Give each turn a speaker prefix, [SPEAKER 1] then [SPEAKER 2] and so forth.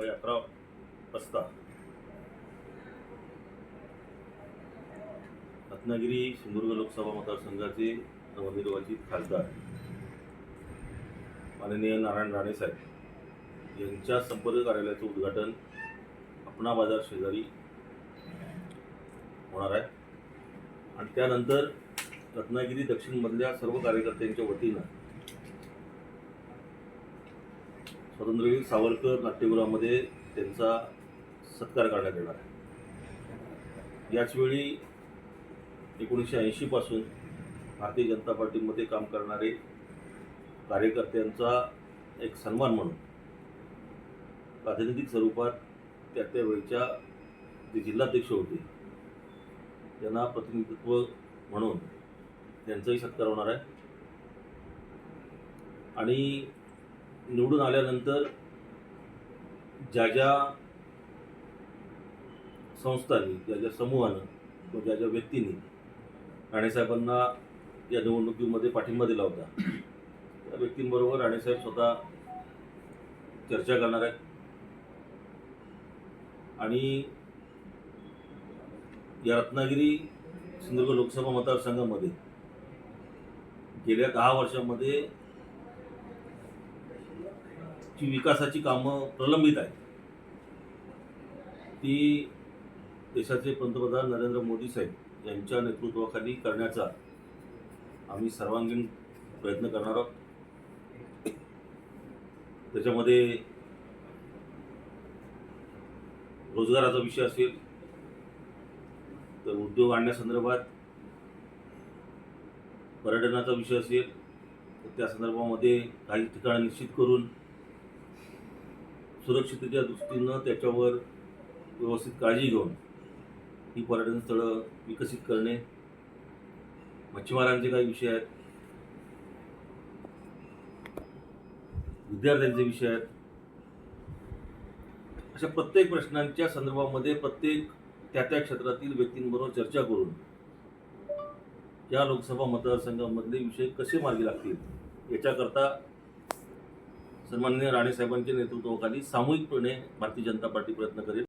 [SPEAKER 1] सकाळी अकरा वाजता रत्नागिरी सिंधुदुर्ग लोकसभा मतदारसंघाचे नवनिर्वाचित खासदार माननीय नारायण राणे साहेब यांच्या संपर्क कार्यालयाचं उद्घाटन अपना बाजार शेजारी होणार आहे. आणि त्यानंतर रत्नागिरी दक्षिणमधल्या सर्व कार्यकर्त्यांच्या वतीनं स्वातंत्र्यवीर सावरकर नाट्यगृहामध्ये त्यांचा सत्कार करण्यात येणार आहे. याचवेळी एकोणीसशे ऐंशीपासून भारतीय जनता पार्टीमध्ये काम करणारे कार्यकर्त्यांचा एक सन्मान म्हणून प्रातिनिधिक स्वरूपात त्या त्या वेळच्या जे जिल्हाध्यक्ष होते त्यांना प्रतिनिधित्व म्हणून त्यांचाही सत्कार होणार आहे. आणि निवडून आल्यानंतर ज्या ज्या संस्थांनी ज्या ज्या समूहानं किंवा ज्या ज्या व्यक्तींनी राणेसाहेबांना या निवडणुकीमध्ये पाठिंबा दिला होता त्या व्यक्तींबरोबर राणेसाहेब स्वतः चर्चा करणार आहेत. आणि या रत्नागिरी सिंधुदुर्ग लोकसभा मतदारसंघामध्ये गेल्या दहा वर्षामध्ये ची विकासाची कामं प्रलंबित आहेत. ती देशाचे पंतप्रधान नरेंद्र मोदी साहेब यांच्या नेतृत्वाखाली करण्याचा आम्ही सर्वांगीण प्रयत्न करणार आहोत. त्याच्यामध्ये रोजगाराचा विषय असेल तर उद्योग आणण्यासंदर्भात पर्यटनाचा विषय असेल तर त्या संदर्भामध्ये काही ठिकाणं निश्चित करून सुरक्षिततेच्या दृष्टीनं त्याच्यावर व्यवस्थित काळजी घेऊन ही पर्यटन स्थळं विकसित करणे मच्छीमारांचे काही विषय आहेत. विद्यार्थ्यांचे विषय आहेत. अशा प्रत्येक प्रश्नांच्या संदर्भामध्ये प्रत्येक त्या त्या क्षेत्रातील व्यक्तींबरोबर चर्चा करून या लोकसभा मतदारसंघामधले विषय कसे मार्गी लागतील याच्याकरता सन्माननीय राणेसाहेबांच्या नेतृत्वाखाली सामूहिकपणे भारतीय जनता पार्टी प्रयत्न करेल.